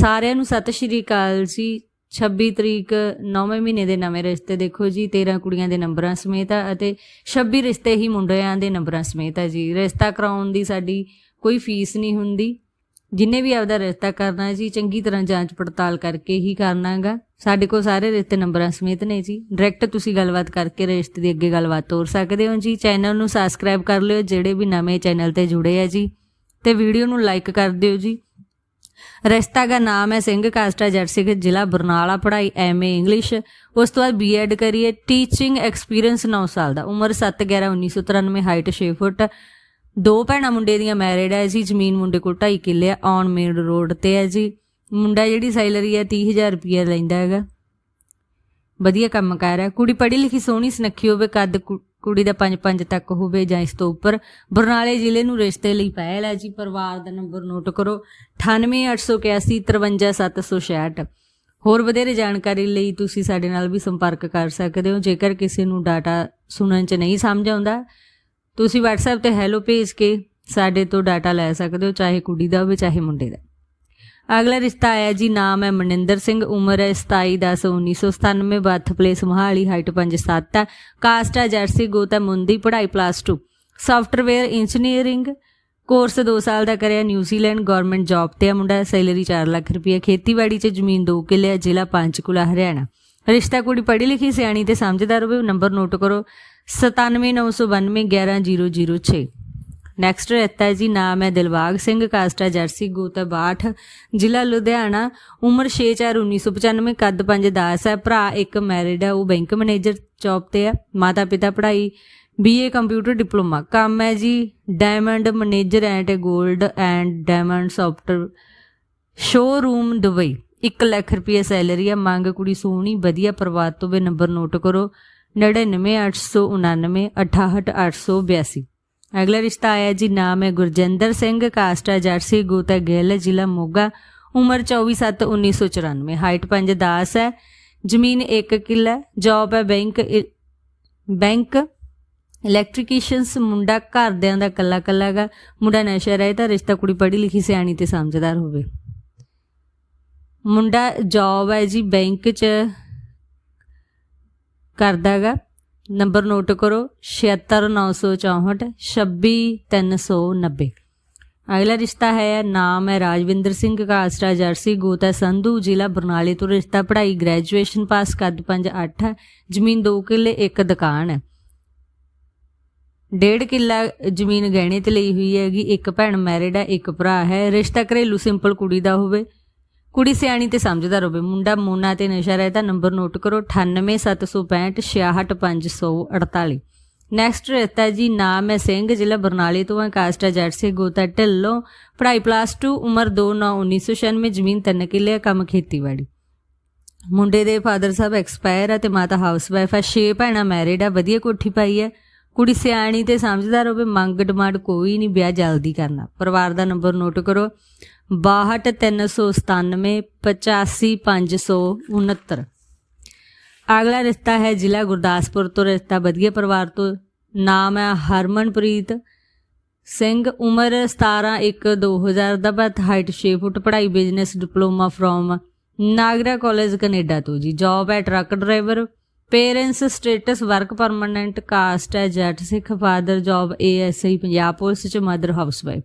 ਸਾਰਿਆਂ ਨੂੰ ਸਤਿ ਸ਼੍ਰੀ ਅਕਾਲ ਜੀ। 26 ਤਰੀਕ 9ਵੇਂ ਮਹੀਨੇ ਦੇ ਨਵੇਂ ਰਿਸ਼ਤੇ ਦੇਖੋ ਜੀ। 13 ਕੁੜੀਆਂ ਦੇ ਨੰਬਰਾਂ ਸਮੇਤ ਆ ਅਤੇ 26 ਰਿਸ਼ਤੇ ਹੀ ਮੁੰਡਿਆਂ ਦੇ ਨੰਬਰਾਂ ਸਮੇਤ ਆ ਜੀ। ਰਿਸ਼ਤਾ ਕਰਾਉਣ ਦੀ ਸਾਡੀ ਕੋਈ ਫੀਸ ਨਹੀਂ ਹੁੰਦੀ। ਜਿੰਨੇ ਵੀ ਆਪਦਾ ਰਿਸ਼ਤਾ ਕਰਨਾ ਜੀ, ਚੰਗੀ ਤਰ੍ਹਾਂ ਜਾਂਚ ਪੜਤਾਲ ਕਰਕੇ ਹੀ ਕਰਨਾਗਾ ਸਾਡੇ ਕੋਲ ਸਾਰੇ ਰਿਸ਼ਤੇ ਨੰਬਰਾਂ ਸਮੇਤ ਨੇ ਜੀ। ਡਾਇਰੈਕਟ ਤੁਸੀਂ ਗੱਲਬਾਤ ਕਰਕੇ ਰਿਸ਼ਤੇ ਦੀ ਅੱਗੇ ਗੱਲਬਾਤ ਤੋਰ ਸਕਦੇ ਹੋ ਜੀ। ਚੈਨਲ ਨੂੰ ਸਬਸਕ੍ਰਾਈਬ ਕਰ ਲਿਓ, ਜਿਹੜੇ ਵੀ ਨਵੇਂ ਚੈਨਲ ਤੇ ਜੁੜੇ ਆ ਜੀ। ਤੇ ਵੀਡੀਓ ਨੂੰ ਲਾਈਕ ਕਰ ਦਿਓ ਜੀ। ਰਿਸ਼ਤਾ ਦਾ ਨਾਮ ਹੈ ਸਿੰਘ ਕਾਸਟਾ ਜੱਟ ਸਿੰਘ, ਜ਼ਿਲ੍ਹਾ ਬਰਨਾਲਾ, ਪੜ੍ਹਾਈ ਐਮਏ ਇੰਗਲਿਸ਼। ਉਸ ਤੋਂ ਬਾਅਦ ਬੀਐਡ ਕਰੀਏ ਟੀਚਿੰਗ ਐਕਸਪੀਰੀਅੰਸ 9 ਸਾਲ ਦਾ। ਉਮਰ 7 11 1993 ਹਾਈਟ 6 ਫੁੱਟ। ਦੋ ਭੈਣਾਂ ਮੁੰਡੇ ਦੀਆਂ ਮੈਰਿਡ ਹੈ ਜੀ, ਜ਼ਮੀਨ ਮੁੰਡੇ ਕੋਲ 2.5 ਕਿੱਲੇ ਆ ਔਨ ਮੇਨ ਰੋਡ ਤੇ ਹੈ ਜੀ। ਮੁੰਡਾ ਜਿਹੜੀ ਸੈਲਰੀ ਹੈ 30000 ਰੁਪਏ ਲੈਂਦਾ ਹੈਗਾ। ਵਧੀਆ ਕੰਮ ਕਰ ਰਿਹਾ ਕੁੜੀ ਪੜ੍ਹੀ ਲਿਖੀ ਸੋਹਣੀ, ਸੁਨੱਖੀ ਹੋਵੇ, ਕੱਦ ਕੁ- ਕੁੜੀ ਦਾ 5-5 ਤੱਕ ਹੋਵੇ ਜਾਂ ਇਸ ਤੋਂ ਉੱਪਰ, ਬਰਨਾਲੇ ਜ਼ਿਲ੍ਹੇ ਨੂੰ ਰਿਸ਼ਤੇ ਲਈ ਪਹਿਲ ਹੈ ਜੀ, ਪਰਿਵਾਰ ਦਾ ਨੰਬਰ ਨੋਟ ਕਰੋ 9881157766 ਹੋਰ ਵਧੇਰੇ ਜਾਣਕਾਰੀ ਲਈ ਤੁਸੀਂ ਸਾਡੇ ਨਾਲ ਵੀ ਸੰਪਰਕ ਕਰ ਸਕਦੇ ਹੋ, ਜੇਕਰ ਕਿਸੇ ਨੂੰ ਡਾਟਾ ਸੁਣਨ 'ਚ ਨਹੀਂ ਸਮਝ ਆਉਂਦਾ, ਤੁਸੀਂ WhatsApp ਤੇ ਹੈਲੋ ਭੇਜ ਕੇ ਸਾਡੇ ਤੋਂ ਡਾਟਾ ਲੈ ਸਕਦੇ ਹੋ, ਚਾਹੇ ਕੁੜੀ ਦਾ ਹੋਵੇ, ਚਾਹੇ ਮੁੰਡੇ ਦਾ। ਅਗਲਾ ਰਿਸ਼ਤਾ ਆਇਆ ਜੀ ਨਾਮ ਹੈ ਮਨਿੰਦਰ ਸਿੰਘ ਉਮਰ ਹੈ 27 10 1997 ਬਰਥ ਪਲੇਸ ਮੋਹਾਲੀ ਹਾਈਟ 5'7 ਹੈ ਕਾਸਟ ਹੈ ਜਰਸੀ ਗੋਤਾ ਮੁੰਦੀ ਪੜ੍ਹਾਈ ਪਲੱਸ 2 ਸਾਫਟਵੇਅਰ ਇੰਜੀਨੀਅਰਿੰਗ ਕੋਰਸ 2 ਸਾਲ ਦਾ ਕਰਿਆ ਨਿਊਜ਼ੀਲੈਂਡ ਗਵਰਨਮੈਂਟ ਜੌਬ ਤੇ ਆ ਮੁੰਡਾ ਸੈਲਰੀ 4 ਲੱਖ ਰੁਪਏ ਖੇਤੀਬਾੜੀ 'ਚ ਜ਼ਮੀਨ 2 ਕਿੱਲੇ ਆ, ਜ਼ਿਲ੍ਹਾ ਪੰਚਕੂਲਾ ਹਰਿਆਣਾ। ਰਿਸ਼ਤਾ ਕੁੜੀ ਪੜ੍ਹੀ ਲਿਖੀ ਸਿਆਣੀ ਤੇ ਸਮਝਦਾਰ ਹੋਵੇ ਨੰਬਰ ਨੋਟ ਕਰੋ 9792911006 ਨੈਕਸਟ ਰਹਿਤਾ ਹੈ ਜੀ, ਨਾਮ ਹੈ ਦਿਲਬਾਗ ਸਿੰਘ, ਕਾਸਟਾ ਜਰਸੀ ਗੋਤਾ 62 ਜ਼ਿਲ੍ਹਾ ਲੁਧਿਆਣਾ, ਉਮਰ 6/4/1995 ਕੱਦ 5-10 ਹੈ, ਭਰਾ ਇੱਕ ਮੈਰਿਡ ਹੈ, ਉਹ ਬੈਂਕ ਮੈਨੇਜਰ ਜੌਬ ਤੇ ਹੈ, ਮਾਤਾ ਪਿਤਾ ਪੜ੍ਹਾਈ ਬੀਏ ਕੰਪਿਊਟਰ ਡਿਪਲੋਮਾ ਕੰਮ ਹੈ ਜੀ ਡਾਇਮੰਡ ਮੈਨੇਜਰ ਐਂਡ 골ਡ and diamond software showroom Dubai 1 lakh ਰੁਪਏ ਸੈਲਰੀ ਹੈ, ਮੰਗ ਕੁੜੀ ਸੋਹਣੀ, ਵਧੀਆ ਪਰਿਵਾਰ ਤੋਂ ਵੀ ਨੰਬਰ ਨੋਟ ਕਰੋ 99899 68882 ਅਗਲਾ ਰਿਸ਼ਤਾ ਆਇਆ ਜੀ, ਨਾਮ ਹੈ ਗੁਰਜਿੰਦਰ ਸਿੰਘ, ਕਾਸਟਾ ਜਰਸੀ, ਗੋਤਾ ਗਿੱਲ, ਜ਼ਿਲ੍ਹਾ ਮੋਗਾ, ਉਮਰ 24/7/1994 ਹਾਈਟ 5-10 ਹੈ, ਜ਼ਮੀਨ 1 ਕਿੱਲਾ ਜੌਬ ਹੈ ਬੈਂਕ ਬੈਂਕ ਇਲੈਕਟ੍ਰੀਸ਼ੀਅਨਸ ਮੁੰਡਾ ਘਰਦਿਆਂ ਦਾ ਕੱਲਾ ਕੱਲਾ ਗਾ ਮੁੰਡਾ ਨਸ਼ਾ ਰਹੇ ਤਾਂ ਰਿਸ਼ਤਾ ਕੁੜੀ ਪੜ੍ਹੀ ਲਿਖੀ, ਸਿਆਣੀ ਤੇ ਸਮਝਦਾਰ ਹੋਵੇ। ਮੁੰਡਾ ਜੌਬ ਹੈ ਜੀ, ਬੈਂਕ 'ਚ ਕਰਦਾਗਾ ਨੰਬਰ ਨੋਟ ਕਰੋ 76964 26390 ਅਗਲਾ ਰਿਸ਼ਤਾ ਹੈ, ਨਾਮ ਹੈ ਰਾਜਵਿੰਦਰ ਸਿੰਘ ਕਾਸਟਾ ਜਰਸੀ ਗੋਤਾ ਸੰਧੂ, ਜ਼ਿਲ੍ਹਾ ਬਰਨਾਲੇ ਤੋਂ ਰਿਸ਼ਤਾ ਪੜ੍ਹਾਈ, ਗ੍ਰੈਜੂਏਸ਼ਨ ਪਾਸ ਕੱਦ 5-8 ਹੈ ਜ਼ਮੀਨ 2 ਕਿੱਲੇ, ਇੱਕ ਦੁਕਾਨ। ਹੈ ਡੇਢ ਕਿੱਲਾ ਜ਼ਮੀਨ ਗਹਿਣੇ ਤੇ ਲਈ ਹੋਈ ਹੈਗੀ, ਇੱਕ ਭੈਣ ਮੈਰਿਡ ਹੈ ਇੱਕ ਭਰਾ ਹੈ। ਰਿਸ਼ਤਾ ਘਰੇਲੂ ਸਿੰਪਲ ਕੁੜੀ ਦਾ ਹੋਵੇ ਕੁੜੀ ਸਿਆਣੀ ਤੇ ਸਮਝਦਾਰ ਹੋਵੇ ਮੁੰਡਾ ਮੋਨਾ ਤੇ ਨਸ਼ਾ ਰਹਿਤਾ ਨੰਬਰ ਨੋਟ ਕਰੋ 987656 66548 ਨੈਕਸਟ ਰਹਿਤਾ ਜੀ, ਨਾਮ ਹੈ ਸਿੰਘ, ਜ਼ਿਲ੍ਹਾ ਬਰਨਾਲੇ ਤੋਂ ਹੈ। ਕਾਸਟ ਹੈ ਜੱਟ ਸੇ ਗੋਤਾ ਢਿੱਲੋਂ। ਪੜ੍ਹਾਈ ਪਲੱਸ 2 ਉਮਰ 2 9 1996 ਜ਼ਮੀਨ 3 ਕਿੱਲੇ ਕੰਮ ਖੇਤੀਬਾੜੀ। ਮੁੰਡੇ ਦੇ ਫਾਦਰ ਸਾਹਿਬ ਐਕਸਪਾਇਰ ਹੈ ਤੇ ਮਾਤਾ ਹਾਊਸ ਵਾਈਫ ਹੈ। ਛੇ ਭੈਣਾਂ ਮੈਰਿਡ ਹੈ, ਵਧੀਆ ਕੋਠੀ ਪਾਈ ਹੈ। ਕੁੜੀ ਸਿਆਣੀ ਤੇ ਸਮਝਦਾਰ ਹੋਵੇ ਮੰਗ ਡਿਮਾਂਡ ਕੋਈ ਨਹੀਂ, ਵਿਆਹ ਜਲਦੀ ਕਰਨਾ। ਪਰਿਵਾਰ ਦਾ ਨੰਬਰ ਨੋਟ ਕਰੋ 62397 85569 ਅਗਲਾ ਰਿਸ਼ਤਾ ਹੈ ਜ਼ਿਲ੍ਹਾ ਗੁਰਦਾਸਪੁਰ ਤੋਂ, ਰਿਸ਼ਤਾ ਵਧੀਆ ਪਰਿਵਾਰ ਤੋਂ। ਨਾਮ ਹੈ ਹਰਮਨਪ੍ਰੀਤ ਸਿੰਘ, ਉਮਰ 17 1 2000 ਦਾ ਬਰਥ ਹਾਈਟ 6 ਫੁੱਟ, ਪੜ੍ਹਾਈ business diploma from Niagara college Canada ਤੋਂ ਜੀ। ਜੌਬ ਹੈ truck driver parents status work permanent caste ਹੈ Jatt Sikh father job ASI Punjab police ਚ mother housewife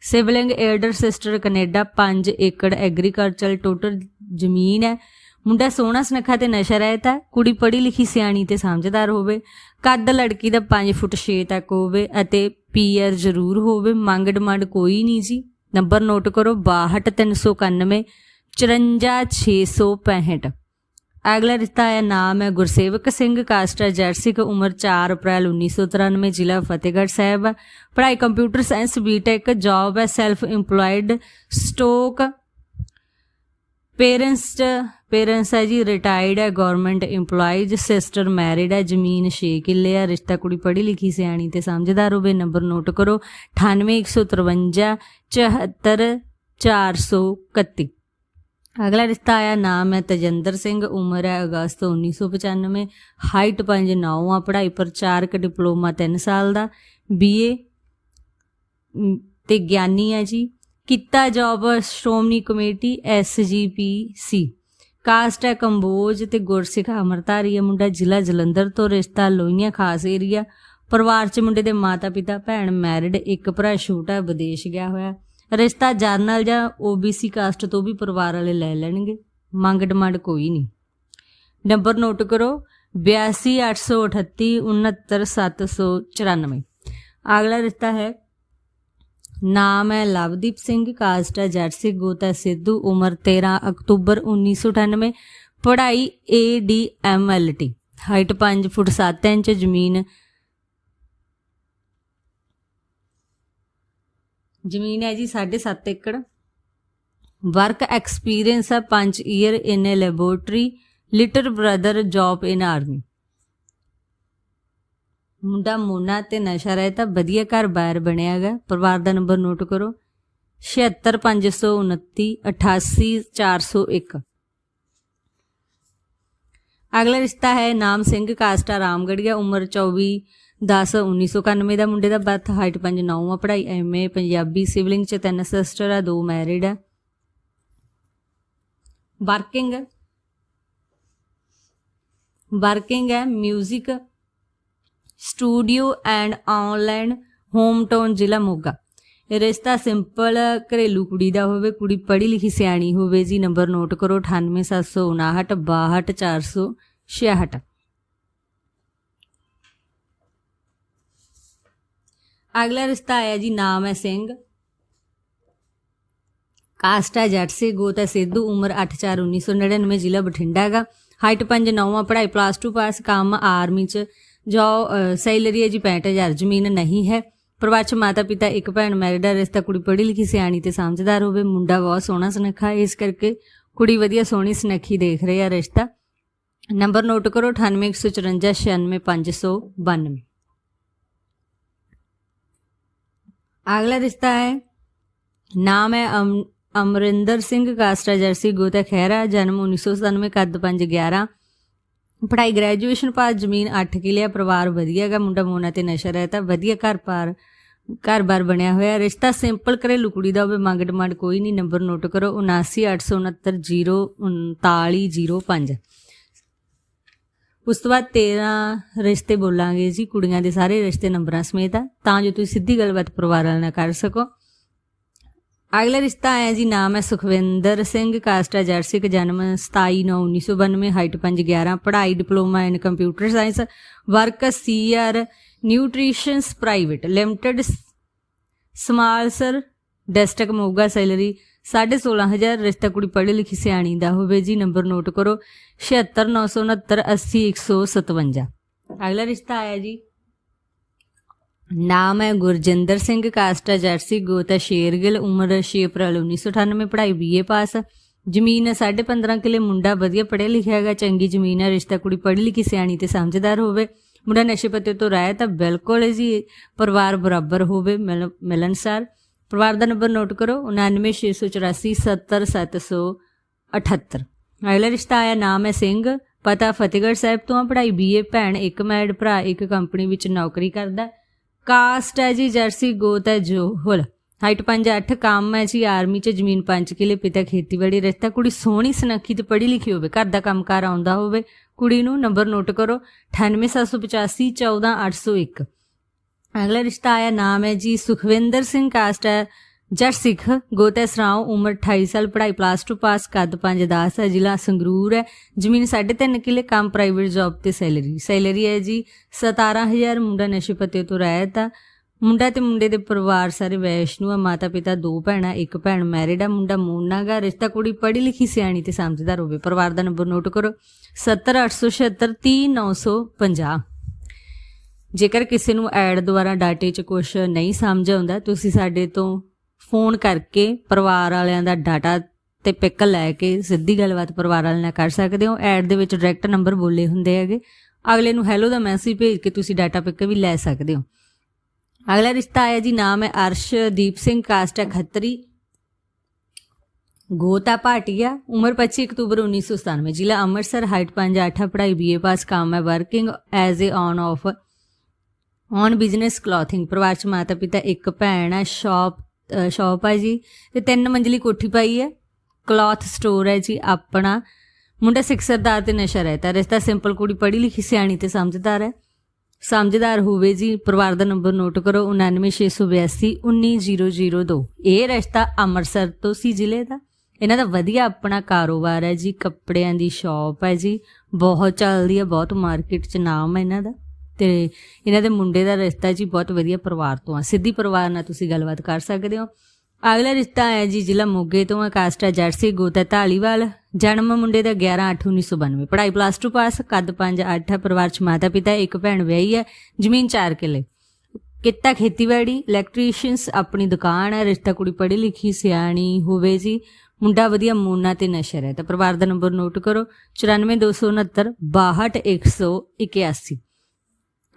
sibling elder sister Canada 5 acre agriculture total ਜ਼ਮੀਨ ਹੈ। ਮੁੰਡਾ ਸੋਹਣਾ ਸੁਨੱਖਾ ਤੇ ਨਸ਼ਾ ਰਹਿਤਾ ਕੁੜੀ ਪੜ੍ਹੀ ਲਿਖੀ ਸਿਆਣੀ ਤੇ ਸਮਝਦਾਰ ਹੋਵੇ। ਕੱਦ ਲੜਕੀ ਦਾ 5 ਫੁੱਟ 6 ਤੱਕ ਹੋਵੇ ਅਤੇ ਪੀਆਰ ਜ਼ਰੂਰ ਹੋਵੇ। ਮੰਗ ਡਿਮਾਂਡ ਕੋਈ ਨਹੀਂ ਜੀ। ਨੰਬਰ ਨੋਟ ਕਰੋ 62391 54665 ਅਗਲਾ ਰਿਸ਼ਤਾ ਹੈ ਨਾਮ ਹੈ ਗੁਰਸੇਵਕ ਸਿੰਘ ਕਾਸਟਾ ਜਰਸਿਕ ਉਮਰ 4 ਅਪ੍ਰੈਲ 1993 ਜ਼ਿਲ੍ਹਾ ਫਤਿਹਗੜ੍ਹ ਸਾਹਿਬ। ਪੜ੍ਹਾਈ ਕੰਪਿਊਟਰ ਸਾਇੰਸ ਬੀਟੈਕ ਜੌਬ ਹੈ ਸੈਲਫ EMPLOYED ਸਟੋਕ ਪੇਰੈਂਟਸ ਪੇਰੈਂਟਸ ਹੈ ਜੀ ਰਿਟਾਇਰਡ ਹੈ ਗਵਰਨਮੈਂਟ EMPLOYEES ਸਿਸਟਰ ਮੈਰਿਡ ਹੈ, ਜ਼ਮੀਨ 6 ਕਿੱਲੇ ਹੈ, ਰਿਸ਼ਤਾ ਕੁੜੀ ਪੜ੍ਹੀ ਲਿਖੀ, ਸਿਆਣੀ ਤੇ ਸਮਝਦਾਰ ਹੋਵੇ ਨੰਬਰ ਨੋਟ ਕਰੋ 98153 74431 ਅਗਲਾ ਰਿਸ਼ਤਾ ਆਇਆ, ਨਾਮ ਹੈ ਤਜਿੰਦਰ ਸਿੰਘ, ਉਮਰ ਹੈ ਅਗਸਤ 1995 ਹਾਈਟ 5'9 ਆ ਪੜ੍ਹਾਈ, ਪ੍ਰਚਾਰਕ ਡਿਪਲੋਮਾ 3 ਸਾਲ ਦਾ ਬੀਏ ਤੇ ਗਿਆਨੀ ਹੈ ਜੀ। ਕੀਤਾ job Shiromani committee SGPC caste ਹੈ ਕੰਬੋਜ ਤੇ ਗੁਰਸਿੱਖ ਅਮਰਤਾਰੀ ਹੈ ਮੁੰਡਾ, ਜ਼ਿਲ੍ਹਾ ਜਲੰਧਰ ਤੋਂ ਰਿਸ਼ਤਾ, ਲੋਹੀਆਂ ਖਾਸ ਏਰੀਆ ਪਰਿਵਾਰ ਚ ਮੁੰਡੇ ਦੇ ਮਾਤਾ ਪਿਤਾ ਭੈਣ ਮੈਰਿਡ ਇੱਕ ਭਰਾ, ਛੋਟਾ, ਵਿਦੇਸ਼ ਗਿਆ ਹੋਇਆ। ਰਿਸ਼ਤਾ ਜਰਨਲ ਜਾਂ ਓਬੀਸੀ ਕਾਸਟ ਤੋਂ ਵੀ ਪਰਿਵਾਰ ਵਾਲੇ ਲੈ ਲੈਣਗੇ। ਮੰਗ ਡਿਮਾਂਡ ਕੋਈ ਨਹੀਂ। ਨੰਬਰ ਨੋਟ ਕਰੋ 8283 69794 ਅਗਲਾ ਰਿਸ਼ਤਾ ਹੈ, ਨਾਮ ਹੈ ਲਵਦੀਪ ਸਿੰਘ ਕਾਸਟ ਹੈ ਜਰਸੀ, ਗੋਤਾ ਸਿੱਧੂ, ਉਮਰ 13 ਅਕਤੂਬਰ 1998 ਪੜ੍ਹਾਈ ਏਡੀਐਮਐਲਟੀ ਹਾਈਟ 5 ਫੁੱਟ 7 ਇੰਚ, ਜ਼ਮੀਨ ਜ਼ਮੀਨ ਹੈ ਜੀ 7.5 ਏਕੜ। ਵਰਕ ਐਕਸਪੀਰੀਅੰਸ ਹੈ 5 year in a laboratory little brother job in army. ਮੁੰਡਾ ਮੋਨਾ ਤੇ ਨਸ਼ਾ ਰਹਿਤਾ, ਵਧੀਆ ਘਰ ਬਾਹਰ ਬਣਿਆਗਾ ਪਰਿਵਾਰ ਦਾ ਨੰਬਰ ਨੋਟ ਕਰੋ। 76529 88401 ਅਗਲਾ ਰਿਸ਼ਤਾ ਹੈ ਨਾਮ ਸਿੰਘ, ਕਾਸਟਾ ਰਾਮਗੜੀਆ, ਉਮਰ 24 10 1991 ਦਾ ਮੁੰਡੇ ਦਾ ਬਰਥ, ਹਾਈਟ 5 9 ਆ ਪੜ੍ਹਾਈ ਐਮਏ ਪੰਜਾਬੀ, ਸਿਵਲਿੰਗ ਚ ਤਿੰਨ ਸਿਸਟਰ ਆ, ਦੋ ਮੈਰਿਡ ਆ। ਵਰਕਿੰਗ ਵਰਕਿੰਗ ਹੈ 뮤직 studio and online, home town ਜ਼ਿਲ੍ਹਾ ਮੋਗਾ। ਰਿਸ਼ਤਾ ਸਿੰਪਲ ਘਰੇਲੂ ਕੁੜੀ ਦਾ ਹੋਵੇ, ਕੁੜੀ ਪੜ੍ਹੀ ਲਿਖੀ ਸਿਆਣੀ ਹੋਵੇ, ਜੀ ਨੰਬਰ ਨੋਟ ਕਰੋ 9875962466 ਅਗਲਾ ਰਿਸ਼ਤਾ ਆਇਆ ਜੀ, ਨਾਮ ਹੈ ਸਿੰਘ। ਕਾਸਟ ਹੈ ਜੱਟ ਸੇ, ਗੋਤ ਹੈ ਸਿੱਧੂ, ਉਮਰ 841999 ਜ਼ਿਲ੍ਹਾ ਬਠਿੰਡਾ ਹੈਗਾ। ਹਾਈਟ 5 9 ਪੜ੍ਹਾਈ ਪਲੱਸ 2 ਪਾਸ ਕੰਮ ਆਰਮੀ ਚ। ਜੋ ਸੈਲਰੀ ਹੈ ਜੀ 65000 ਜ਼ਮੀਨ ਨਹੀਂ ਹੈ। ਪਰਿਵਾਰ ਚ ਮਾਤਾ ਪਿਤਾ ਇੱਕ ਭੈਣ ਮੈਰਿਡ ਆ, ਰਿਸ਼ਤਾ ਕੁੜੀ ਪੜ੍ਹੀ ਲਿਖੀ, ਸਿਆਣੀ ਤੇ ਸਮਝਦਾਰ ਹੋਵੇ, ਮੁੰਡਾ ਬਹੁਤ ਸੋਹਣਾ ਸੁਨੱਖਾ, ਇਸ ਕਰਕੇ ਕੁੜੀ ਵਧੀਆ ਸੋਹਣੀ ਸੁਨੱਖੀ ਦੇਖ ਰਹੇ ਆ ਰਿਸ਼ਤਾ। ਨੰਬਰ ਨੋਟ ਕਰੋ 9814596592 ਅਗਲਾ ਰਿਸ਼ਤਾ ਹੈ, ਨਾਮ ਹੈ ਅਮ- ਅਮਰਿੰਦਰ ਸਿੰਘ ਕਾਸਟਾ ਜਰਸੀ, ਗੋਤਾ ਖਹਿਰਾ, ਜਨਮ 1997 ਕੱਦ 511 ਪੜ੍ਹਾਈ ਗ੍ਰੈਜੂਏਸ਼ਨ ਪਾਸ ਜ਼ਮੀਨ 8 ਕਿੱਲੇ ਆ, ਪਰਿਵਾਰ ਵਧੀਆ ਹੈਗਾ, ਮੁੰਡਾ ਮੋਨਾ ਤੇ ਨਸ਼ਾ ਰਹਿਤਾ ਵਧੀਆ ਘਰ ਪਾਰ ਘਰ-ਬਾਰ ਬਣਿਆ ਹੋਇਆ, ਰਿਸ਼ਤਾ ਸਿੰਪਲ ਘਰੇਲੂ ਕੁੜੀ ਦਾ ਹੋਵੇ, ਮੰਗ ਡਿਮਾਂਡ ਕੋਈ ਨਹੀਂ ਨੰਬਰ ਨੋਟ ਕਰੋ 7986903905 ਉਸ ਤੋਂ ਬਾਅਦ 13 ਰਿਸ਼ਤੇ ਬੋਲਾਂਗੇ ਜੀ, ਕੁੜੀਆਂ ਦੇ ਸਾਰੇ ਰਿਸ਼ਤੇ ਨੰਬਰਾਂ ਸਮੇਤ ਆ, ਤਾਂ ਜੋ ਤੁਸੀਂ ਸਿੱਧੀ ਗੱਲਬਾਤ ਪਰਿਵਾਰ ਨਾਲ ਕਰ ਸਕੋ। ਅਗਲਾ ਰਿਸ਼ਤਾ ਆਇਆ ਜੀ, ਨਾਮ ਹੈ ਸੁਖਵਿੰਦਰ ਸਿੰਘ ਕਾਸਟਾ ਜਰਸਿਕ ਜਨਮ 27/9/1992 ਹਾਈਟ 511 ਪੜ੍ਹਾਈ, diploma in computer science, work CR nutritions private limited Smalsar district Moga salary 16500 ਰਿਸ਼ਤਾ ਕੁੜੀ ਪੜ੍ਹੀ ਲਿਖੀ ਸਿਆਣੀ ਦਾ ਹੋਵੇ ਜੀ, ਨੰਬਰ ਨੋਟ ਕਰੋ 7696980157 ਅਗਲਾ ਰਿਸ਼ਤਾ ਆਇਆ ਜੀ ਨਾਮ ਹੈ ਗੁਰਜਿੰਦਰ ਸਿੰਘ, ਕਾਸਟਾ ਜਰਸੀ, ਗੋਤਾ ਸ਼ੇਰਗਿਲ, ਉਮਰ 6 ਅਪ੍ਰੈਲ 1998 ਪੜ੍ਹਾਈ ਬੀਏ ਪਾਸ ਜ਼ਮੀਨ 15.5 ਕਿਲੇ, ਮੁੰਡਾ ਵਧੀਆ ਪੜ੍ਹਿਆ ਲਿਖਿਆ ਹੈਗਾ, ਚੰਗੀ ਜ਼ਮੀਨ ਹੈ, ਰਿਸ਼ਤਾ ਕੁੜੀ ਪੜ੍ਹੀ ਲਿਖੀ, ਸਿਆਣੀ ਤੇ ਸਮਝਦਾਰ ਹੋਵੇ। ਮੁੰਡਾ ਨਸ਼ੇ ਪੱਤੇ ਤੋਂ ਰਹਿ ਤਾਂ ਬਿਲਕੁਲ ਜੀ ਪਰਿਵਾਰ ਬਰਾਬਰ ਹੋਵੇ, ਮਿਲ- ਮਿਲਣਸਾਰ ਪਰਿਵਾਰ ਦਾ ਨੰਬਰ ਨੋਟ ਕਰੋ 9968477778 ਅਗਲਾ ਰਿਸ਼ਤਾ ਆਇਆ, ਨਾਮ ਹੈ ਸਿੰਘ, ਪਤਾ ਫਤਿਹਗੜ੍ਹ ਸਾਹਿਬ ਤੋਂ ਆ, ਪੜ੍ਹਾਈ ਬੀਏ ਭੈਣ ਇੱਕ ਮੈਡ ਭਰਾ, ਇੱਕ ਕੰਪਨੀ ਵਿੱਚ ਨੌਕਰੀ ਕਰਦਾ। ਕਾਸਟ ਹੈ ਜੀ, ਜਰਸੀ ਗੋਤ ਹੈ ਜੋਹਲ ਹਾਈਟ 5'8 ਕੰਮ ਹੈ ਜੀ, ਆਰਮੀ 'ਚ ਜ਼ਮੀਨ 5 ਕਿਲੇ, ਪਿਤਾ ਖੇਤੀਬਾੜੀ, ਰਿਸ਼ਤਾ, ਕੁੜੀ ਸੋਹਣੀ, ਸੁਨੱਖੀ ਤੇ ਪੜ੍ਹੀ ਲਿਖੀ ਹੋਵੇ, ਘਰ ਦਾ ਕੰਮਕਾਰ ਆਉਂਦਾ ਹੋਵੇ, ਕੁੜੀ ਨੂੰ ਨੰਬਰ ਨੋਟ ਕਰੋ 98785 14801 ਅਗਲਾ ਰਿਸ਼ਤਾ ਆਇਆ, ਨਾਮ ਹੈ ਜੀ, ਸੁਖਵਿੰਦਰ ਸਿੰਘ ਕਾਸਟ ਹੈ ਜੱਟ ਸਿੱਖ ਗੋਤੇ ਸਰਾਓ ਉਮਰ 28 ਸਾਲ, ਪੜ੍ਹਾਈ ਪਲੱਸ 2 ਪਾਸ ਕੱਦ 5-10 ਹੈ ਜ਼ਿਲ੍ਹਾ ਸੰਗਰੂਰ ਹੈ। ਜ਼ਮੀਨ 3.5 ਕਿੱਲੇ, ਕੰਮ ਪ੍ਰਾਈਵੇਟ ਜੌਬ ਤੇ ਸੈਲਰੀ ਸੈਲਰੀ ਹੈ ਜੀ 17000 ਮੁੰਡਾ ਨਸ਼ੇ ਪੱਤੇ ਤੋਂ ਰਹਿਤ ਆ। ਮੁੰਡਾ ਤੇ ਮੁੰਡੇ ਦੇ ਪਰਿਵਾਰ ਸਾਰੇ ਵੈਸ਼ਨੂ ਆ ਮਾਤਾ ਪਿਤਾ ਦੋ ਭੈਣਾਂ ਇੱਕ ਭੈਣ ਮੈਰਿਡ ਆ, ਮੁੰਡਾ ਮੋਨਾ ਗਾ, ਰਿਸ਼ਤਾ ਕੁੜੀ ਪੜ੍ਹੀ ਲਿਖੀ ਸਿਆਣੀ ਤੇ ਸਮਝਦਾਰ ਹੋਵੇ। ਪਰਿਵਾਰ ਦਾ ਨੰਬਰ ਨੋਟ ਕਰੋ। 70876 30950 ਜੇਕਰ ਕਿਸੇ ਨੂੰ ਐਡ ਦੁਆਰਾ ਡਾਟੇ 'ਚ ਕੁਝ ਨਹੀਂ ਸਮਝ ਆਉਂਦਾ, ਤੁਸੀਂ ਸਾਡੇ ਤੋਂ ਫੋਨ ਕਰਕੇ ਪਰਿਵਾਰ ਵਾਲਿਆਂ ਦਾ ਡਾਟਾ ਤੇ ਪਿਕ ਲੈ ਕੇ ਸਿੱਧੀ ਗੱਲਬਾਤ ਪਰਿਵਾਰ ਵਾਲਿਆਂ ਨਾਲ ਕਰ ਸਕਦੇ ਹੋ। ਐਡ ਦੇ ਵਿੱਚ ਡਾਇਰੈਕਟ ਨੰਬਰ ਬੋਲੇ ਹੁੰਦੇ ਹੈਗੇ। ਅਗਲੇ ਨੂੰ ਹੈਲੋ ਦਾ ਮੈਸੇਜ ਭੇਜ ਕੇ ਤੁਸੀਂ ਡਾਟਾ ਪਿਕ ਵੀ ਲੈ ਸਕਦੇ ਹੋ। ਅਗਲਾ ਰਿਸ਼ਤਾ ਆਇਆ ਜੀ, ਨਾਮ ਹੈ ਅਰਸ਼ਦੀਪ ਸਿੰਘ ਕਾਸਟ ਹੈ ਖੱਤਰੀ। ਗੋਤਾ ਭਾਟੀਆ, ਉਮਰ 25 ਅਕਤੂਬਰ 1997 ਜ਼ਿਲ੍ਹਾ ਅੰਮ੍ਰਿਤਸਰ ਹਾਈਟ 5'8 ਪੜ੍ਹਾਈ ਬੀਏ ਪਾਸ ਕੰਮ ਹੈ working as a on off on business clothing ਪਰਿਵਾਰ ਚ ਮਾਤਾ ਪਿਤਾ ਇੱਕ ਭੈਣ ਹੈ ਸ਼ਾਪ ਸ਼ਾਪ ਹੈ ਜੀ। ਤੇ ਤਿੰਨ ਮੰਜ਼ਲੀ ਕੋਠੀ ਪਾਈ ਹੈ। ਕਲੌਥ ਸਟੋਰ ਹੈ ਜੀ ਆਪਣਾ। ਮੁੰਡਾ ਸਿੱਖ ਸਰਦਾਰ ਤੇ ਨਸ਼ਾ ਰਹਿਤਾ। ਰਿਸ਼ਤਾ ਸਿੰਪਲ ਕੁੜੀ ਪੜ੍ਹੀ ਲਿਖੀ, ਸਿਆਣੀ ਤੇ ਸਮਝਦਾਰ ਹੈ। ਸਮਝਦਾਰ ਹੋਵੇ ਜੀ, ਪਰਿਵਾਰ ਦਾ ਨੰਬਰ ਨੋਟ ਕਰੋ 99682 19002 ਇਹ ਰਿਸ਼ਤਾ ਅੰਮ੍ਰਿਤਸਰ ਤੋਂ ਸੀ ਜ਼ਿਲ੍ਹੇ ਦਾ। ਇਹਨਾਂ ਦਾ ਵਧੀਆ ਆਪਣਾ ਕਾਰੋਬਾਰ ਹੈ ਜੀ, ਕੱਪੜਿਆਂ ਦੀ ਸ਼ਾਪ ਹੈ ਜੀ। ਬਹੁਤ ਚੱਲਦੀ ਹੈ, ਬਹੁਤ ਮਾਰਕੀਟ 'ਚ ਨਾਮ ਹੈ ਇਹਨਾਂ ਦਾ। ਤੇ ਇਹਨਾਂ ਦੇ ਮੁੰਡੇ ਦਾ ਰਿਸ਼ਤਾ ਜੀ ਬਹੁਤ ਵਧੀਆ ਪਰਿਵਾਰ ਤੋਂ ਆ। ਸਿੱਧੀ ਪਰਿਵਾਰ ਨਾਲ ਤੁਸੀਂ ਗੱਲਬਾਤ ਕਰ ਸਕਦੇ ਹੋ। ਅਗਲਾ ਰਿਸ਼ਤਾ ਹੈ ਜੀ ਜ਼ਿਲ੍ਹਾ ਮੋਗੇ ਤੋਂ ਆ। ਕਾਸਟਾ ਜਰਸੀ ਗੋਤਾ ਢਾਲੀਵਾਲ ਜਨਮ ਮੁੰਡੇ ਦਾ 11/8/1992 ਪੜ੍ਹਾਈ ਪਲੱਸ 2 ਪਾਸ, ਕੱਦ 5/8 ਹੈ ਪਰਿਵਾਰ 'ਚ ਮਾਤਾ ਪਿਤਾ, ਇੱਕ ਭੈਣ ਵਿਆਹੀ ਹੈ, ਜ਼ਮੀਨ 4 ਕਿੱਲੇ। ਕਿੱਤਾ ਖੇਤੀਬਾੜੀ ਇਲੈਕਟ੍ਰੀਸ਼ੀਅਨਸ ਆਪਣੀ ਦੁਕਾਨ ਹੈ, ਰਿਸ਼ਤਾ ਕੁੜੀ ਪੜ੍ਹੀ ਲਿਖੀ, ਸਿਆਣੀ ਹੋਵੇ ਜੀ। ਮੁੰਡਾ ਵਧੀਆ ਮੋਨਾ ਤੇ ਨਸ਼ਰ ਹੈ। ਤਾਂ ਪਰਿਵਾਰ ਦਾ ਨੰਬਰ ਨੋਟ ਕਰੋ। 94269 62181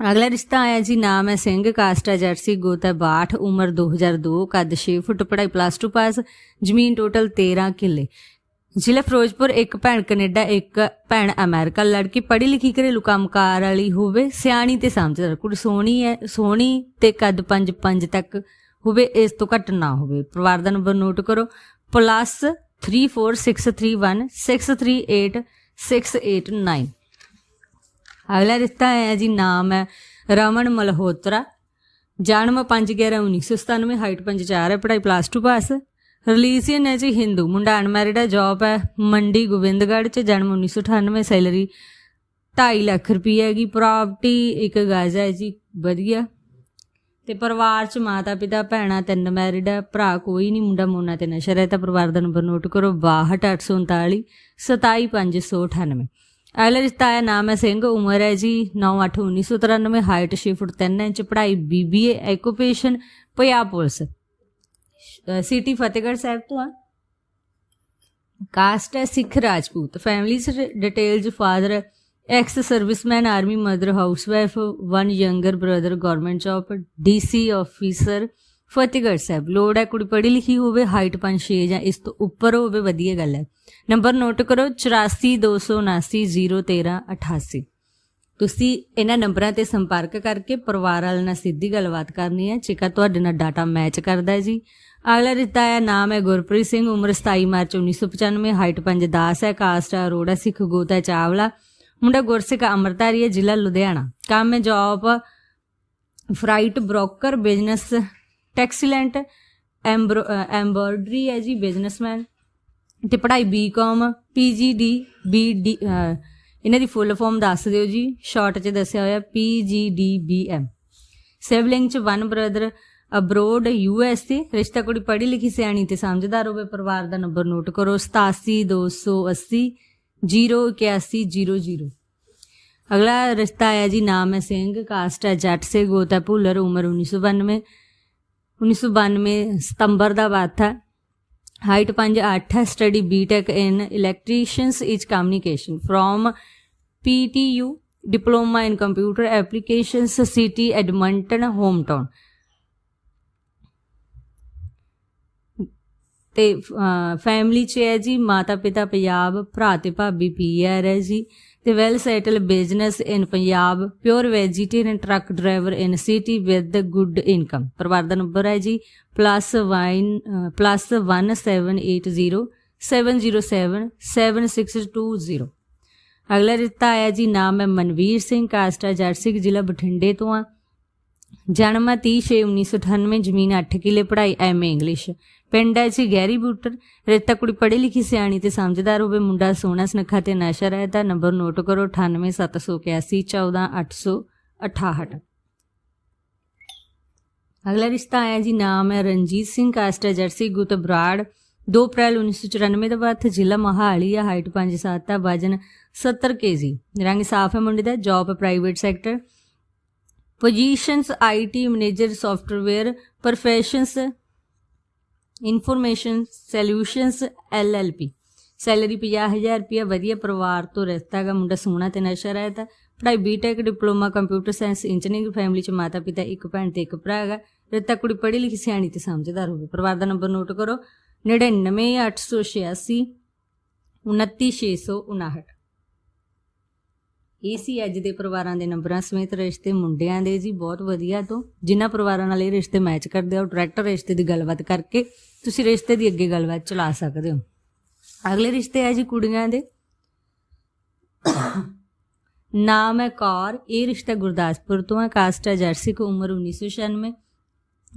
ਅਗਲਾ ਰਿਸ਼ਤਾ ਆਇਆ ਜੀ, ਨਾਮ ਹੈ ਸਿੰਘ, ਕਾਸਟ ਕਾਸਟਾ ਜਰਸੀ ਹੈ 62 ਉਮਰ 2002 ਕੱਦ 6 ਫੁੱਟ ਪੜਾਈ ਪਲੱਸ 2 ਪਾਸ ਜ਼ਮੀਨ ਟੋਟਲ 13 ਕਿੱਲੇ। ਜ਼ਿਲ੍ਹਾ ਫਿਰੋਜ਼ਪੁਰ, ਇੱਕ ਭੈਣ ਕੈਨੇਡਾ, ਇੱਕ ਭੈਣ ਅਮਰੀਕਾ। ਲੜਕੀ ਪੜ੍ਹੀ ਲਿਖੀ ਘਰੇਲੂ ਕੰਮਕਾਰ ਵਾਲੀ ਹੋਵੇ, ਸਿਆਣੀ ਤੇ ਸਮਝਦਾਰ। ਕੁੜੀ ਸੋਹਣੀ ਹੈ, ਸੋਹਣੀ ਤੇ ਕੱਦ 5 5 ਤੱਕ ਹੋਵੇ, ਇਸ ਤੋਂ ਘੱਟ ਨਾ ਹੋਵੇ। ਪਰਿਵਾਰ ਦਾ ਨੰਬਰ ਨੋਟ ਕਰੋ ਪਲੱਸ 3463163868 ਅਗਲਾ ਰਿਸ਼ਤਾ ਹੈ ਜੀ, ਨਾਮ ਹੈ ਰਮਨ ਮਲਹੋਤਰਾ। ਜਨਮ 5/11/1997 ਹਾਈਟ 5'4 ਹੈ, ਪੜ੍ਹਾਈ ਪਲੱਸ 2 ਪਾਸ ਰਿਲੀਜੀਅਨ ਹੈ ਜੀ ਹਿੰਦੂ ਮੁੰਡਾ ਅਨਮੈਰਿਡ ਹੈ ਜੌਬ ਹੈ ਮੰਡੀ ਗੋਬਿੰਦਗੜ੍ਹ ਚ, ਜਨਮ 1998 ਸੈਲਰੀ 2.5 ਲੱਖ ਰੁਪਏ ਹੈਗੀ ਪ੍ਰਾਪਰਟੀ ਇੱਕ ਗਾਜ਼ਾ ਹੈ ਜੀ, ਵਧੀਆ। ਤੇ ਪਰਿਵਾਰ ਚ ਮਾਤਾ ਪਿਤਾ ਭੈਣਾ ਤਿੰਨ ਮੈਰਿਡ ਹੈ, ਭਰਾ ਕੋਈ ਨਹੀਂ, ਮੁੰਡਾ ਮੋਨਾ ਤੇ ਨਸ਼ਾ ਤਾਂ ਪਰਿਵਾਰ ਦਾ ਨੰਬਰ ਨੋਟ ਕਰੋ 62839 27598 ਅਗਲਾ ਰਿਸ਼ਤਾ ਹੈ ਨਾਮ ਹੈ ਸਿੰਘ, ਉਮਰ ਹੈ ਜੀ 9/8/1993 ਹਾਈਟ 6 ਫੁੱਟ 3 ਇੰਚ, ਪੜ੍ਹਾਈ BBA occupation Punjab police. City Fatehgarh Sahib ਤੋਂ ਆ। ਕਾਸਟ ਹੈ Sikh Rajput. Family details father ex serviceman army mother housewife one younger brother government job DC officer Fatehgarh Sahib, ਲੋੜ ਹੈ ਕੁੜੀ ਪੜ੍ਹੀ ਲਿਖੀ ਹੋਵੇ ਹਾਈਟ 5-6 ਜਾਂ ਇਸ ਤੋਂ ਉੱਪਰ ਹੋਵੇ, ਵਧੀਆ ਗੱਲ ਹੈ। ਨੰਬਰ ਨੋਟ ਕਰੋ 8427901388 ਤੁਸੀਂ ਇਹਨਾਂ ਨੰਬਰਾਂ ਤੇ ਸੰਪਰਕ ਕਰਕੇ ਪਰਿਵਾਰ ਵਾਲਿਆਂ ਨਾਲ ਸਿੱਧੀ ਗੱਲਬਾਤ ਕਰਨੀ ਹੈ। ਜੇਕਰ ਤੁਹਾਡੇ ਨਾਲ ਡਾਟਾ ਮੈਚ ਕਰਦਾ ਹੈ ਜੀ। ਅਗਲਾ ਰਿਸ਼ਤਾ ਹੈ, ਨਾਮ ਹੈ ਗੁਰਪ੍ਰੀਤ ਸਿੰਘ, ਉਮਰ 27 ਮਾਰਚ 1995 ਹਾਈਟ 5'10 ਹੈ ਕਾਸਟ ਹੈ, ਅਰੋੜਾ, ਸਿੱਖ, ਗੋਤਾ, ਚਾਵਲਾ। ਮੁੰਡਾ ਗੁਰਸਿੱਖ ਅੰਮ੍ਰਿਤਧਾਰੀ ਹੈ, ਜ਼ਿਲ੍ਹਾ ਲੁਧਿਆਣਾ। ਕੰਮ ਹੈ ਜੌਬ ਫਰਾਈਟ ਬ੍ਰੋਕਰ ਬਿਜ਼ਨਸ ਟੈਕਸੀਲੈਂਟ ਐਮਬਰਡਰੀ uh, ਹੈ ਜੀ ਬਿਜ਼ਨਸਮੈਨ ਤੇ ਪੜ੍ਹਾਈ ਬੀਕਾਮ ਪੀਜੀਡੀ ਬੀਡੀ ਇਹਨਾਂ ਦੀ ਫੁੱਲ ਫਾਰਮ ਦੱਸ ਦਿਓ ਜੀ ਸ਼ਾਰਟ 'ਚ ਦੱਸਿਆ ਹੋਇਆ ਪੀਜੀਡੀਬੀਐਮ ਸਿਵਲਿੰਗ 'ਚ ਵਨ ਬ੍ਰਦਰ ਅਬਰੋਡ ਯੂਐਸਏ ਰਿਸ਼ਤਾ ਕੁੜੀ ਪੜ੍ਹੀ ਲਿਖੀ ਸਿਆਣੀ ਤੇ ਸਮਝਦਾਰ ਹੋਵੇ, ਪਰਿਵਾਰ ਦਾ ਨੰਬਰ ਨੋਟ ਕਰੋ 87280 08100 ਅਗਲਾ ਰਿਸ਼ਤਾ ਆਇਆ ਜੀ, ਨਾਮ ਹੈ ਸਿੰਘ ਕਾਸਟ ਹੈ ਜੱਟ ਸੇ ਗੋਤਾ ਭੁੱਲਰ, ਉਮਰ 1992 1992 ਸਤੰਬਰ ਦਾ ਬਾਤ ਹੈ। ਹਾਈਟ 5'8 ਹੈ, study BTech in electricians is communication from PTU diploma in computer applications city Edmonton hometown ਤੇ ਫੈਮਿਲੀ ਚ ਹੈ ਜੀ ਮਾਤਾ ਪਿਤਾ ਪੰਜਾਬ, ਭਰਾ ਤੇ ਭਾਬੀ ਪੀਆਰ ਹੈ ਜੀ। ਤੇ well settle business in Punjab, pure vegetarian truck driver in city with good income. ਪਰਿਵਾਰ ਦਾ ਨੰਬਰ ਹੈ ਜੀ +1 707 7620 ਅਗਲਾ ਰਿਸ਼ਤਾ ਆਇਆ ਜੀ, ਨਾਮ ਹੈ ਮਨਵੀਰ ਸਿੰਘ ਕਾਸਟਾ ਜਰਸਿਕ ਜ਼ਿਲ੍ਹਾ ਬਠਿੰਡੇ ਤੋਂ ਆ। ਜਨਮ 30/6/1998 ਜ਼ਮੀਨ 8 ਕਿੱਲੇ, ਪੜ੍ਹਾਈ ਐਮਏ ਇੰਗਲਿਸ਼। ਪਿੰਡ ਹੈ ਜੀ ਗੈਰੀ ਬੂਟਰ ਰੇਤਾ ਕੁੜੀ ਪੜ੍ਹੀ ਲਿਖੀ ਸਿਆਣੀ ਤੇ ਸਮਝਦਾਰ ਹੋਵੇ, ਮੁੰਡਾ ਸੋਹਣਾ ਸੁਨੱਖਾ ਤੇ ਨਸ਼ਾ ਰਹਿਦਾ ਨੰਬਰ ਨੋਟ ਕਰੋ 98781 14868 ਅਗਲਾ ਰਿਸ਼ਤਾ ਆਇਆ ਜੀ, ਨਾਮ ਹੈ ਰਣਜੀਤ ਸਿੰਘ ਕਾਸਟਾ ਜਰਸੀ ਗੁਤ ਬਰਾੜ। 2 ਅਪ੍ਰੈਲ 1994 ਦਾ ਬਾਅਦ ਜ਼ਿਲ੍ਹਾ ਮਹਾਲੀ ਆ, ਹਾਈਟ 5'7 ਦਾ ਵਜਨ 70 ਕੇਜੀ। ਰੰਗ ਸਾਫ਼ ਹੈ ਮੁੰਡੇ ਦਾ job private sector positions IT manager software professions information solutions LLP salary 50000 ਰੁਪਇਆ, ਵਧੀਆ ਪਰਿਵਾਰ ਤੋਂ ਰਿਸ਼ਤਾ ਹੈਗਾ, ਮੁੰਡਾ ਸੋਹਣਾ ਤੇ ਨਸ਼ਾ ਰਹਿਤਾ ਪੜ੍ਹਾਈ BTech diploma computer science engineering family ਚ ਮਾਤਾ ਪਿਤਾ, ਇੱਕ ਭੈਣ ਤੇ ਇੱਕ ਭਰਾ ਹੈਗਾ। ਰਿਸ਼ਤਾ ਕੁੜੀ ਪੜ੍ਹੀ ਲਿਖੀ, ਸਿਆਣੀ ਤੇ ਸਮਝਦਾਰ ਹੋਵੇ। ਪਰਿਵਾਰ ਦਾ ਨੰਬਰ ਨੋਟ ਕਰੋ। 99886 29659 ਇਹ ਸੀ ਅੱਜ ਦੇ ਪਰਿਵਾਰਾਂ ਦੇ ਨੰਬਰਾਂ ਸਮੇਤ ਰਿਸ਼ਤੇ ਮੁੰਡਿਆਂ ਦੇ ਜੀ, ਬਹੁਤ ਵਧੀਆ ਤੋਂ। ਜਿਨ੍ਹਾਂ ਪਰਿਵਾਰਾਂ ਨਾਲ ਇਹ ਰਿਸ਼ਤੇ ਮੈਚ ਕਰਦੇ ਹੋ ਉਹ ਰਿਸ਼ਤੇ ਦੀ ਗੱਲਬਾਤ ਕਰਕੇ ਤੁਸੀਂ ਰਿਸ਼ਤੇ ਦੀ ਅੱਗੇ ਗੱਲਬਾਤ ਚਲਾ ਸਕਦੇ ਹੋ। ਅਗਲੇ ਰਿਸ਼ਤੇ ਹੈ ਜੀ ਕੁੜੀਆਂ ਦੇ। ਨਾਮ ਹੈ ਕੌਰ। ਇਹ ਰਿਸ਼ਤਾ ਗੁਰਦਾਸਪੁਰ ਤੋਂ ਹੈ। ਕਾਸਟ ਹੈ ਜਰਸੀ ਕੋ ਉਮਰ 1996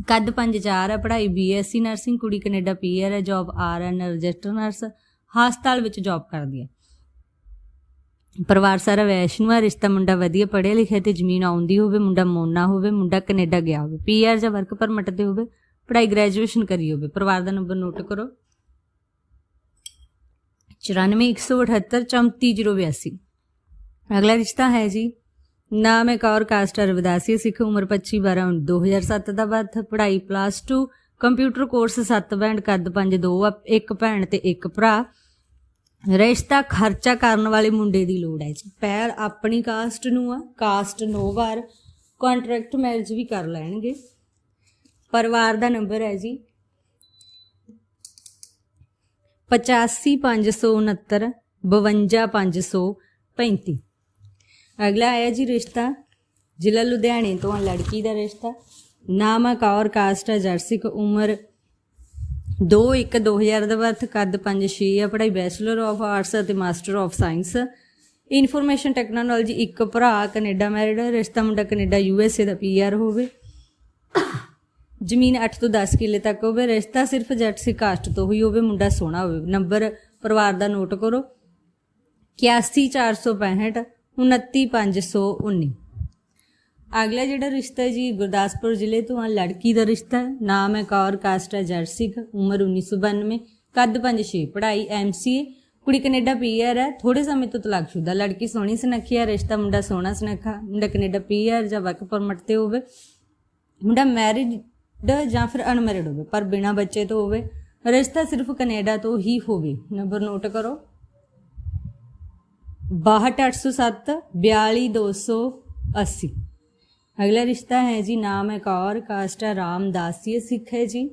ਕੱਦ 5-4 ਹੈ। ਪੜ੍ਹਾਈ ਬੀਐਸਸੀ ਨਰਸਿੰਗ ਕੁੜੀ ਕੈਨੇਡਾ ਪੀਆਰ ਹੈ। ਜੌਬ ਆਰਐਨ ਰਜਿਸਟਰ ਨਰਸ ਹਸਪਤਾਲ ਵਿੱਚ ਜੌਬ ਕਰਦੀ ਹੈ। ਪਰਿਵਾਰ ਸਾਰਾ ਵੈਸ਼ਨੂ ਹੈ ਰਿਸ਼ਤਾ ਮੁੰਡਾ ਵਧੀਆ ਪੜ੍ਹਿਆ ਲਿਖਿਆ ਤੇ ਜ਼ਮੀਨ ਆਉਂਦੀ ਹੋਵੇ, ਮੁੰਡਾ ਮੋਨਾ ਹੋਵੇ, ਮੁੰਡਾ ਕੈਨੇਡਾ ਗਿਆ ਹੋਵੇ ਪੀਆਰ ਜਾਂ ਵਰਕ ਪਰਮਿਟ ਤੇ ਹੋਵੇ, ਪੜ੍ਹਾਈ ਗ੍ਰੈਜੂਏਸ਼ਨ ਕਰੀ ਹੋਵੇ, ਪਰਿਵਾਰ ਦਾ ਨੰਬਰ ਨੋਟ ਕਰੋ। 9417834082 ਅਗਲਾ ਰਿਸ਼ਤਾ ਹੈ ਜੀ, ਨਾਮ ਹੈ ਕੌਰ ਕਾਸਟ ਰਵਿਦਾਸੀ ਸਿੱਖ ਉਮਰ 25 12 2007 ਦਾ ਬਰਥ ਪੜ੍ਹਾਈ ਪਲੱਸ 2 ਕੰਪਿਊਟਰ ਕੋਰਸ 7 ਬੈਂਡ ਕੱਦ 5 2 ਇੱਕ ਭੈਣ ਤੇ ਇੱਕ ਭਰਾ। ਰਿਸ਼ਤਾ ਖਰਚਾ ਕਰਨ ਵਾਲੇ ਮੁੰਡੇ ਦੀ ਲੋੜ ਹੈ ਜੀ। ਪਹਿਲ ਆਪਣੀ ਕਾਸਟ ਨੂੰ ਆ caste no bar contract marriage ਵੀ ਕਰ ਲੈਣਗੇ। ਪਰਿਵਾਰ ਦਾ ਨੰਬਰ ਹੈ ਜੀ। 85569 52535 ਅਗਲਾ ਆਇਆ ਜੀ ਰਿਸ਼ਤਾ, ਜ਼ਿਲ੍ਹਾ ਲੁਧਿਆਣੇ ਤੋਂ ਆ, ਲੜਕੀ ਦਾ ਰਿਸ਼ਤਾ। ਨਾਮ ਹੈ ਕੌਰ ਕਾਸਟ ਹੈ ਜਰਸਿਕ ਉਮਰ 2 1 2000 ਦਾ ਵਰਥ ਕੱਦ 5 6 ਆ, ਪੜ੍ਹਾਈ ਬੈਚਲਰ ਆਫ ਆਰਟਸ ਅਤੇ master of science information technology ਇੱਕ ਭਰਾ ਕੈਨੇਡਾ ਮੈਰਿਡ ਰਿਸ਼ਤਾ ਮੁੰਡਾ ਕੈਨੇਡਾ ਯੂ ਐਸ ਏ ਦਾ ਪੀ ਆਰ ਹੋਵੇ। ਜ਼ਮੀਨ 8 ਤੋਂ 10 ਕਿੱਲੇ ਤੱਕ ਹੋਵੇ, ਰਿਸ਼ਤਾ ਸਿਰਫ ਜੱਟ ਸੀ ਕਾਸਟ ਤੋਂ ਹੀ ਹੋਵੇ, ਮੁੰਡਾ ਸੋਹਣਾ ਹੋਵੇ। ਨੰਬਰ ਪਰਿਵਾਰ ਦਾ ਨੋਟ ਕਰੋ। 81465 29519 ਅਗਲਾ ਜਿਹੜਾ ਰਿਸ਼ਤਾ ਜੀ, ਗੁਰਦਾਸਪੁਰ ਜ਼ਿਲ੍ਹੇ ਤੋਂ ਆ, ਲੜਕੀ ਦਾ ਰਿਸ਼ਤਾ ਨਾਮ ਹੈ ਕੌਰ ਕਾਸਟ ਹੈ ਜਰਸਿਕ ਉਮਰ 1992 ਕੱਦ 5-6 ਪੜ੍ਹਾਈ ਐਮਸੀਏ ਕੁੜੀ ਕੈਨੇਡਾ ਪੀਆਰ ਹੈ। ਥੋੜੇ ਸਮੇਂ ਤੋਂ ਤਲਾਕਸ਼ੁਦਾ ਲੜਕੀ, ਸੋਹਣੀ ਸੁਨੱਖੀ ਹੈ। ਰਿਸ਼ਤਾ ਮੁੰਡਾ ਸੋਹਣਾ ਸੁਨੱਖਾ, ਮੁੰਡਾ ਕੈਨੇਡਾ ਪੀਆਰ ਜਾਂ ਵਰਕ ਪਰਮਿਟ ਤੇ ਹੋਵੇ। ਮੁੰਡਾ ਮੈਰਿਡ ਜਾਂ ਫਿਰ ਅਨਮੈਰਿਡ ਹੋਵੇ, ਪਰ ਬਿਨਾ ਬੱਚੇ ਤੋਂ ਹੋਵੇ। ਰਿਸ਼ਤਾ ਸਿਰਫ ਕੈਨੇਡਾ ਤੋਂ ਹੀ ਹੋਵੇ। ਨੰਬਰ ਨੋਟ ਕਰੋ। 62807 42280 ਅਗਲਾ ਰਿਸ਼ਤਾ ਹੈ ਜੀ, ਨਾਮ ਹੈ ਕੌਰ, ਕਾਸਟਾ ਹੈ ਰਾਮਦਾਸੀਏ ਸਿੱਖ ਹੈ ਜੀ।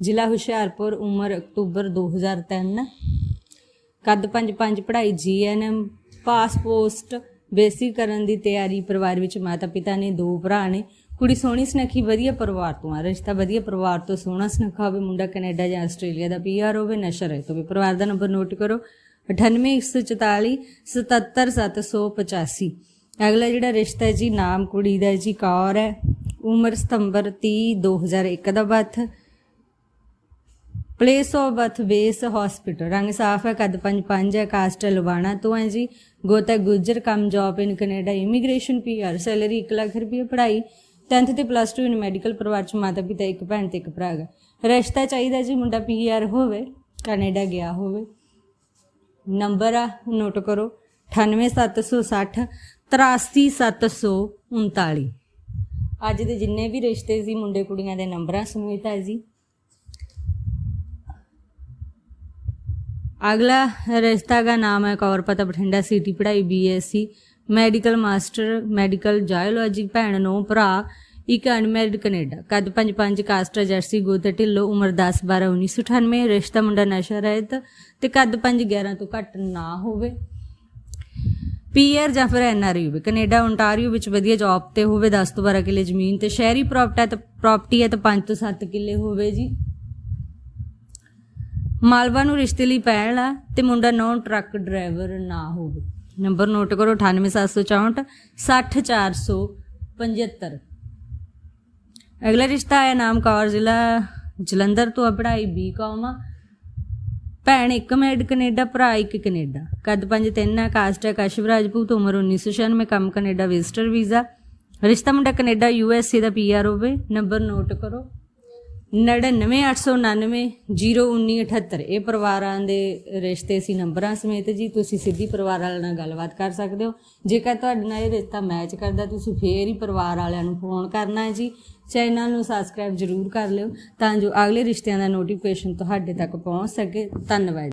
ਜ਼ਿਲ੍ਹਾ ਹੁਸ਼ਿਆਰਪੁਰ, ਉਮਰ ਅਕਤੂਬਰ 2003 ਕੱਦ 5-5 ਪੜ੍ਹਾਈ ਜੀਐਨਐਮ ਪਾਸ ਪੋਸਟ ਬੇਸਿਕ ਕਰਨ ਦੀ ਤਿਆਰੀ, ਪਰਿਵਾਰ ਵਿੱਚ ਮਾਤਾ ਪਿਤਾ ਨੇ, ਦੋ ਭਰਾ ਨੇ। ਕੁੜੀ ਸੋਹਣੀ ਸੁਨੱਖੀ, ਵਧੀਆ ਪਰਿਵਾਰ ਤੋਂ ਆ। ਰਿਸ਼ਤਾ ਵਧੀਆ ਪਰਿਵਾਰ ਤੋਂ ਸੋਹਣਾ ਸੁਨੱਖਾ ਹੋਵੇ, ਮੁੰਡਾ ਕੈਨੇਡਾ ਜਾਂ ਆਸਟ੍ਰੇਲੀਆ ਦਾ ਪੀਆਰ ਹੋਵੇ, ਨਸ਼ਾ ਰਹਿਤ ਹੋਵੇ। ਪਰਿਵਾਰ ਦਾ ਨੰਬਰ ਨੋਟ ਕਰੋ। 9814 77785 ਅਗਲਾ ਜਿਹੜਾ ਰਿਸ਼ਤਾ ਹੈ ਜੀ, ਨਾਮ ਕੁੜੀ ਦਾ ਜੀ, ਕੌਰ ਹੈ। ਉਮਰ ਸਤੰਬਰ 30 2001 ਦਾ birth. Place of birth base hospital ਰੰਗ ਸਾਫ਼ ਹੈ, ਕਦ 55 ਹੈ, ਕਾਸਟ ਹੈ ਤੋਂ ਹੈ ਜੀ। ਗੋਤਾ ਗੁਜਰ, ਕਮ job in Canada immigration PR salary 1 lakh ਰੁਪਏ ਪੜ੍ਹਾਈ। 10th ਤੇ ਪਲੱਸ 2 ਇਨ ਮੈਡੀਕਲ ਪਰਿਵਾਰ ਚ ਮਾਤਾ ਪਿਤਾ, ਇੱਕ ਭੈਣ ਤੇ ਇੱਕ ਭਰਾ ਹੈ ਰਿਸ਼ਤਾ ਚਾਹੀਦਾ ਜੀ, ਮੁੰਡਾ ਪੀਆਰ ਹੋਵੇ ਕੈਨੇਡਾ ਗਿਆ ਹੋਵੇ। ਨੰਬਰ ਆ ਨੋਟ ਕਰੋ। 98760 83739 ਅੱਜ ਦੇ ਜਿੰਨੇ ਵੀ ਰਿਸ਼ਤੇ ਸੀ, ਮੁੰਡੇ ਕੁੜੀਆਂ ਦੇ ਨੰਬਰਾਂ ਸਮੇਤ ਹੈ ਜੀ। ਅਗਲਾ ਰਿਸ਼ਤਾ ਦਾ ਨਾਮ ਹੈ ਕੌਰਪਤਾ ਬਠਿੰਡਾ ਸਿਟੀ ਪੜ੍ਹਾਈ BSc. Medical master, medical zoology ਭੈਣ ਨੂੰ ਭਰਾ, ਇੱਕ ਅਨਮੈਰਿਡ ਕੈਨੇਡਾ। ਕੱਦ 55 ਕਾਸਟ ਜਰਸੀ ਗੋਤ ਢਿੱਲੋ ਉਮਰ 10 12 1998 ਰਿਸ਼ਤਾ ਮੁੰਡਾ ਨਸ਼ਾ ਰਹਿਤ ਤੇ ਕੱਦ 5 11 ਤੋਂ ਘੱਟ ਨਾ ਹੋਵੇ। ਪੀਆਰ ਜਾਂ ਫਿਰ ਐਨਆਰਯੂ ਹੋਵੇ ਕੈਨੇਡਾ ਓਨਟਾਰੀਓ ਵਿੱਚ ਵਧੀਆ ਜੌਬ ਤੇ ਹੋਵੇ 10 ਤੋਂ 12 ਕਿੱਲੇ ਜ਼ਮੀਨ ਤੇ। ਸ਼ਹਿਰੀ ਪ੍ਰਾਪਰਟੀ ਤੇ ਪ੍ਰਾਪਰਟੀ ਹੈ ਤਾਂ 5 ਤੋਂ 7 ਕਿੱਲੇ ਹੋਵੇ ਜੀ। ਮਾਲਵਾ ਨੂੰ ਰਿਸ਼ਤੇ ਲਈ ਪਹਿਲ ਆ ਤੇ ਮੁੰਡਾ ਨੌਨ ਟਰੱਕ ਡਰਾਈਵਰ ਨਾ ਹੋਵੇ। ਨੰਬਰ ਨੋਟ ਕਰੋ 98764 60475 ਅਗਲਾ ਰਿਸ਼ਤਾ ਹੈ ਨਾਮ ਕੌਰ ਜ਼ਿਲ੍ਹਾ ਜਲੰਧਰ ਤੋਂ ਆ, ਪੜ੍ਹਾਈ ਬੀਕਾਮ ਆ। ਭੈਣ ਇੱਕ ਮੈਡ ਕੈਨੇਡਾ, ਭਰਾ ਇੱਕ ਕੈਨੇਡਾ। ਕੱਦ 5 3 ਹੈ ਕਾਸਟ ਹੈ ਕਸ਼ਵ ਰਾਜਪੂਤ ਉਮਰ 1996 ਕੰਮ ਕੈਨੇਡਾ, ਵਿਜ਼ਟਰ ਵੀਜ਼ਾ। ਰਿਸ਼ਤਾ ਮੁੰਡਾ ਕੈਨੇਡਾ, ਯੂ ਐਸ ਏ ਦਾ ਪੀਆਰ ਹੋਵੇ, ਨੰਬਰ ਨੋਟ ਕਰੋ। 9989901978 ਇਹ ਪਰਿਵਾਰਾਂ ਦੇ ਰਿਸ਼ਤੇ ਸੀ, ਨੰਬਰਾਂ ਸਮੇਤ ਜੀ। ਤੁਸੀਂ ਸਿੱਧੀ ਪਰਿਵਾਰ ਵਾਲਿਆਂ ਨਾਲ ਗੱਲਬਾਤ ਕਰ ਸਕਦੇ ਹੋ। ਜੇਕਰ ਤੁਹਾਡੇ ਨਾਲ ਇਹ ਰਿਸ਼ਤਾ ਮੈਚ ਕਰਦਾ, ਤੁਸੀਂ ਫੇਰ ਹੀ ਪਰਿਵਾਰ ਵਾਲਿਆਂ ਨੂੰ ਫੋਨ ਕਰਨਾ ਹੈ ਜੀ। ਚੈਨਲ ਨੂੰ ਸਬਸਕ੍ਰਾਈਬ ਜ਼ਰੂਰ ਕਰ ਲਿਓ, ਤਾਂ ਜੋ ਅਗਲੇ ਰਿਸ਼ਤਿਆਂ ਦਾ ਨੋਟੀਫਿਕੇਸ਼ਨ ਤੁਹਾਡੇ ਤੱਕ ਪਹੁੰਚ ਸਕੇ। ਧੰਨਵਾਦ